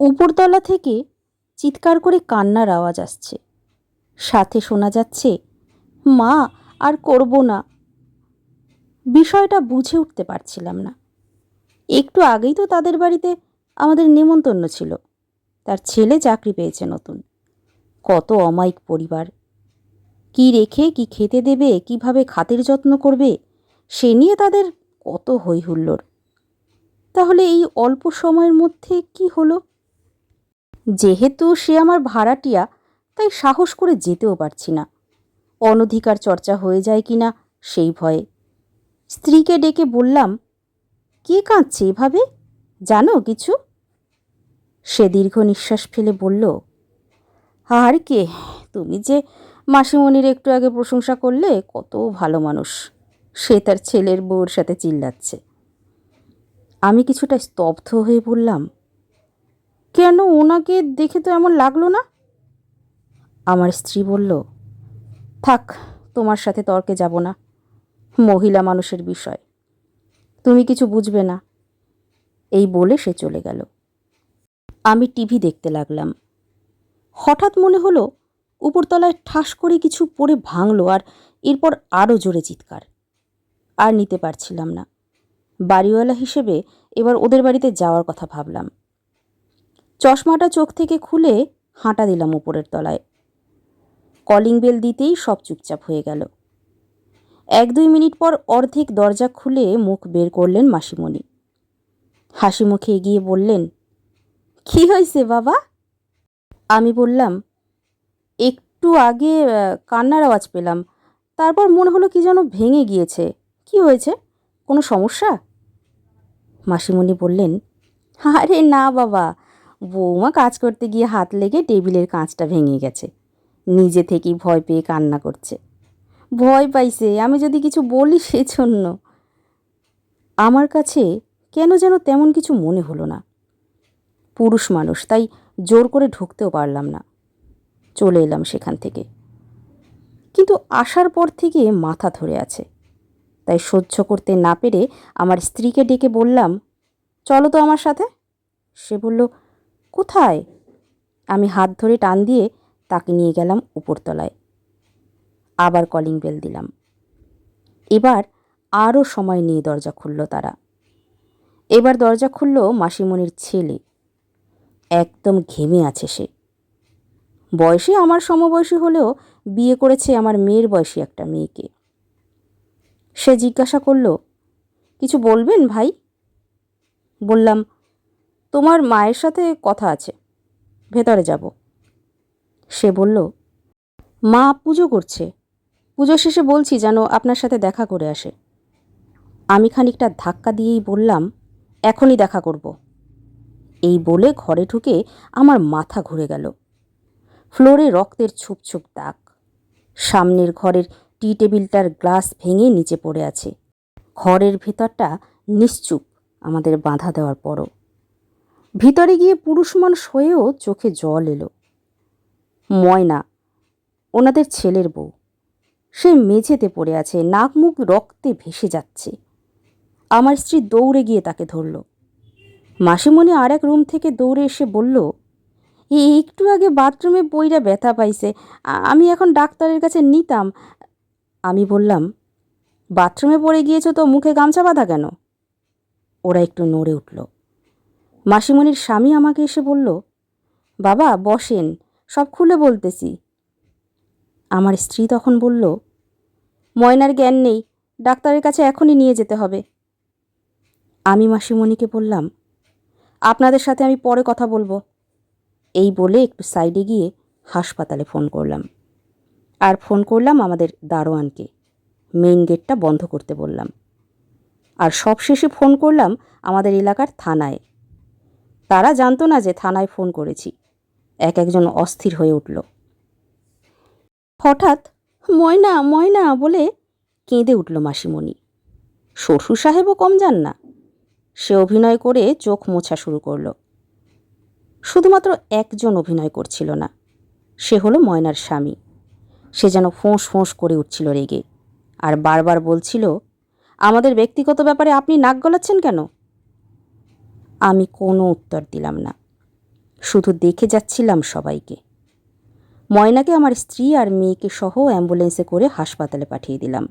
উপরতলা থেকে চিৎকার করে কান্নার আওয়াজ আসছে। সাথে শোনা যাচ্ছে, মা, আর করব না। বিষয়টা বুঝে উঠতে পারছিলাম না। একটু আগেই তো তাদের বাড়িতে আমাদের নেমন্তন্ন ছিল। তার ছেলে চাকরি পেয়েছে নতুন। কত অমায়িক পরিবার। কি রেখে, কি খেতে দেবে, কীভাবে খাতের যত্ন করবে, সে নিয়ে তাদের কত হই হুল্লোড় তাহলে এই অল্প সময়ের মধ্যে কি হলো? যেহেতু সে আমার ভাড়াটিয়া, তাই সাহস করে যেতেও পারছি না। অনধিকার চর্চা হয়ে যায় কি না, সেই ভয়ে। স্ত্রীকে ডেকে বললাম, কে কাঁদছে এভাবে? জানো কিছু? সে দীর্ঘ নিঃশ্বাস ফেলে বলল, আর কে? তুমি যে মাসিমণির একটু আগে প্রশংসা করলে, কত ভালো মানুষ। সে তার ছেলের বউর সাথে চিল্লাচ্ছে। আমি কিছুটা স্তব্ধ হয়ে বললাম কেন ওনাকে দেখে তো এমন লাগল না? আমার স্ত্রী বলল, থাক, তোমার সাথে তর্কে যাব না। মহিলা মানুষের বিষয়। তুমি কিছু বুঝবে না। এই বলে সে চলে গেল। আমি টিভি দেখতে লাগলাম। হঠাৎ মনে হলো, উপরতলায় ঠাস করে কিছু পড়ে ভাঙলো আর এরপর আরও জোরে চিৎকার। আর নিতে পারছিলাম না। বাড়িওয়ালা হিসেবে এবার ওদের বাড়িতে যাওয়ার কথা ভাবলাম। চশমাটা চোখ থেকে খুলে হাঁটা দিলাম উপরের তলায়। কলিং বেল দিতেই সব চুপচাপ হয়ে গেল। এক দুই মিনিট পর অর্ধেক দরজা খুলে মুখ বের করলেন মাসিমণি। হাসি মুখে এগিয়ে বললেন, কি হয়েছে বাবা? আমি বললাম, একটু আগে কান্নার আওয়াজ পেলাম। তারপর মনে হলো কি যেন ভেঙে গিয়েছে। কি হয়েছে? কোনো সমস্যা? মাসিমণি বললেন, আরে না বাবা বৌমা কাজ করতে গিয়ে হাত লেগে টেবিলের কাঁচটা ভেঙে গেছে। নিজে থেকেই ভয় পেয়ে কান্না করছে। ভয় পাইছে, আমি যদি কিছু বলি সেজন্য। আমার কাছে কেন যেন তেমন কিছু মনে হলো না। পুরুষ মানুষ, তাই জোর করে ঢুকতেও পারলাম না। চলে এলাম সেখান থেকে। কিন্তু আসার পর থেকে মাথা ধরে আছে। তাই সহ্য করতে না পেরে আমার স্ত্রীকে ডেকে বললাম, চলো তো আমার সাথে? সে বলল কোথায়? আমি হাত ধরে টান দিয়ে তাকে নিয়ে গেলাম উপরতলায়। আবার কলিং বেল দিলাম। এবার আরও সময় নিয়ে দরজা খুলল তারা। এবার দরজা খুলল মাসিমণির ছেলে। একদম ঘেমে আছে সে। বয়সে আমার সমবয়সী হলেও বিয়ে করেছে আমার মেয়ের বয়সী একটা মেয়েকে। সে জিজ্ঞাসা করল, কিছু বলবেন ভাই? বললাম তোমার মায়ের সাথে কথা আছে। ভেতরে যাব। সে বলল, মা পুজো করছে। পুজো শেষে বলছি যেন আপনার সাথে দেখা করে আসে। আমি খানিকটা ধাক্কা দিয়েই বললাম, এখনই দেখা করব। এই বলে ঘরে ঢুকে আমার মাথা ঘুরে গেল। ফ্লোরে রক্তের ছুপ ছুপ দাগ। সামনের ঘরের টি টেবিলটার গ্লাস ভেঙে নিচে পড়ে আছে। ঘরের ভেতরটা নিশ্চুপ আমাদের বাধা দেওয়ার পরও। ভিতরে গিয়ে পুরুষ মানুষ হয়েও চোখে জল এলো। ময়না, ওনাদের ছেলের বউ। সে মেঝেতে পড়ে আছে নাক মুখ রক্তে ভেসে যাচ্ছে। আমার স্ত্রী দৌড়ে গিয়ে তাকে ধরল। মাসিমণি আর এক রুম থেকে দৌড়ে এসে বলল একটু আগে বাথরুমে বইরা ব্যথা পাইছে আমি এখন ডাক্তারের কাছে নিতাম। আমি বললাম, বাথরুমে পড়ে গিয়েছো তো, মুখে গামছা বাঁধা কেন? ওরা একটু নড়ে উঠল। মাসিমণির স্বামী আমাকে এসে বলল, বাবা, বসেন, সব খুলে বলতেছি। আমার স্ত্রী তখন বলল, ময়নার জ্ঞান নেই, ডাক্তারের কাছে এখনই নিয়ে যেতে হবে। আমি মাসিমণিকে বললাম, আপনাদের সাথে আমি পরে কথা বলব। এই বলে একটু সাইডে গিয়ে হাসপাতালে ফোন করলাম। আর ফোন করলাম আমাদের দারোয়ানকে। মেইন গেটটা বন্ধ করতে বললাম। আর সবশেষে ফোন করলাম আমাদের এলাকার থানায়। তারা জানতো না যে থানায় ফোন করেছি। এক একজন অস্থির হয়ে উঠল। হঠাৎ, ময়না ময়না বলে কেঁদে উঠল মাসিমণি। শ্বশুর সাহেবও কম যান না। সে অভিনয় করে চোখ মোছা শুরু করল। শুধুমাত্র একজন অভিনয় করছিল না, সে হলো ময়নার স্বামী। সে যেন ফোঁস ফোঁস করে উঠছিল রেগে। আর বারবার বলছিল, আমাদের ব্যক্তিগত ব্যাপারে আপনি নাক গলাচ্ছেন কেন? আমি কোনো উত্তর দিলাম না। শুধু দেখে যাচ্ছিলাম সবাইকে। ময়নাকে আমার স্ত্রী আর মেয়েকে সহ অ্যাম্বুলেন্সে করে হাসপাতালে পাঠিয়ে দিলাম।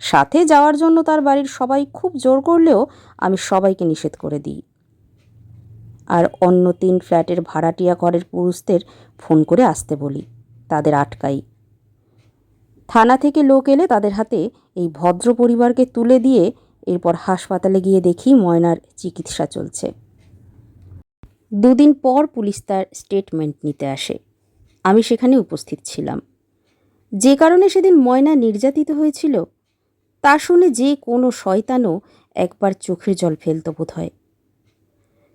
সাথে যাওয়ার জন্য তার বাড়ির সবাই খুব জোর করলেও আমি সবাইকে নিষেধ করে দিই। আর অন্য তিন ফ্ল্যাটের ভাড়াটিয়া ঘরের পুরুষদের ফোন করে আসতে বলি, তাদের আটকাই। থানা থেকে লোক এলে তাদের হাতে এই ভদ্র পরিবারকে তুলে দিয়ে এরপর হাসপাতালে গিয়ে দেখি ময়নার চিকিৎসা চলছে। দুদিন পর পুলিশ তার স্টেটমেন্ট নিতে আসে। আমি সেখানে উপস্থিত ছিলাম। যে কারণে সেদিন ময়না নির্যাতিত হয়েছিল, তা শুনে যে কোনো শয়তানও একবার চোখের জল ফেলত বোধ হয়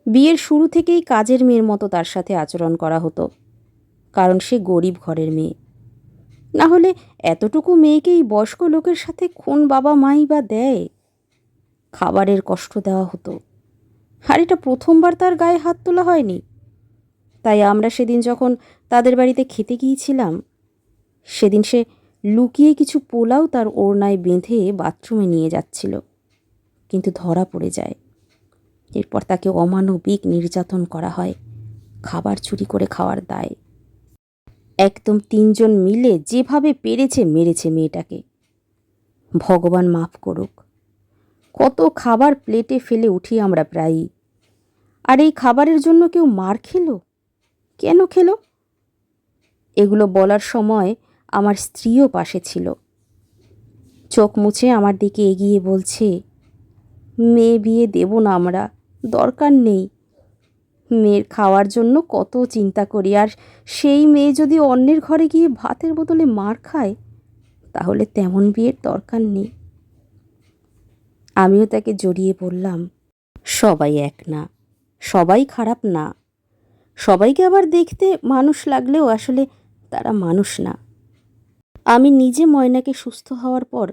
বিয়ের শুরু থেকেই কাজের মেয়ের মতো তার সাথে আচরণ করা হতো, কারণ সে গরিব ঘরের মেয়ে। না হলে এতটুকু মেয়েকেই বয়স্ক লোকের সাথে কোন বাবা মাই বা দেয়? খাবারের কষ্ট দেওয়া হতো। আর এটা প্রথমবার তার গায়ে হাত তোলা হয়নি। তাই আমরা সেদিন যখন তাদের বাড়িতে খেতে গিয়েছিলাম, সেদিন সে লুকিয়ে কিছু পোলাও তার ওড়নায় বেঁধে বাথরুমে নিয়ে যাচ্ছিল, কিন্তু ধরা পড়ে যায়। এরপর তাকে অমানবিক নির্যাতন করা হয়, খাবার চুরি করে খাওয়ার দায়। একদম তিনজন মিলে যেভাবে পেরেছে, মেরেছে মেয়েটাকে। ভগবান মাফ করুক। কত খাবার প্লেটে ফেলে উঠি আমরা প্রায়ই। আর এই খাবারের জন্য কেউ মার খেলো? কেন খেলো? এগুলো বলার সময় আমার স্ত্রীও পাশে ছিল। চোখ মুছে আমার দিকে এগিয়ে বলছে, মেয়ে বিয়ে দেব না আমরা, দরকার নেই। মেয়ের খাওয়ার জন্য কত চিন্তা করি, আর সেই মেয়ে যদি অন্যের ঘরে গিয়ে ভাতের বদলে মার খায়, তাহলে তেমন বিয়ের দরকার নেই। আমিও তাকে জড়িয়ে বললাম, সবাই এক না, সবাই খারাপ না। সবাইকে আবার দেখতে মানুষ লাগলেও আসলে তারা মানুষ না। আমি নিজে ময়নাকে সুস্থ হওয়ার পর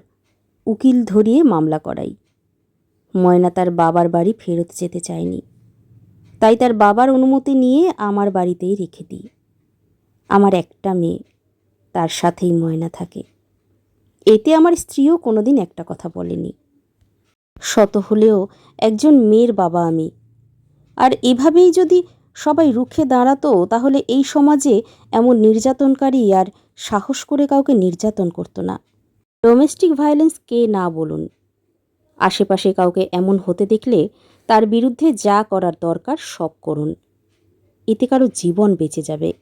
উকিল ধরিয়ে মামলা করাই। ময়না তার বাবার বাড়ি ফেরত যেতে চায়নি। তাই তার বাবার অনুমতি নিয়ে আমার বাড়িতেই রেখে দিই। আমার একটা মেয়ে, তার সাথেই ময়না থাকে। এতে আমার স্ত্রীও কোনোদিন একটা কথা বলেনি। শত হলেও একজন মেয়ের বাবা আমি। আর এভাবেই যদি সবাই রুখে দাঁড়াতো, তাহলে এই সমাজে এমন নির্যাতনকারী আর সাহস করে কাউকে নির্যাতন করতো না। ডোমেস্টিক ভায়োলেন্স কে না বলুন। আশেপাশে কাউকে এমন হতে দেখলে তার বিরুদ্ধে যা করার দরকার সব করুন। এতে কারও জীবন বেঁচে যাবে।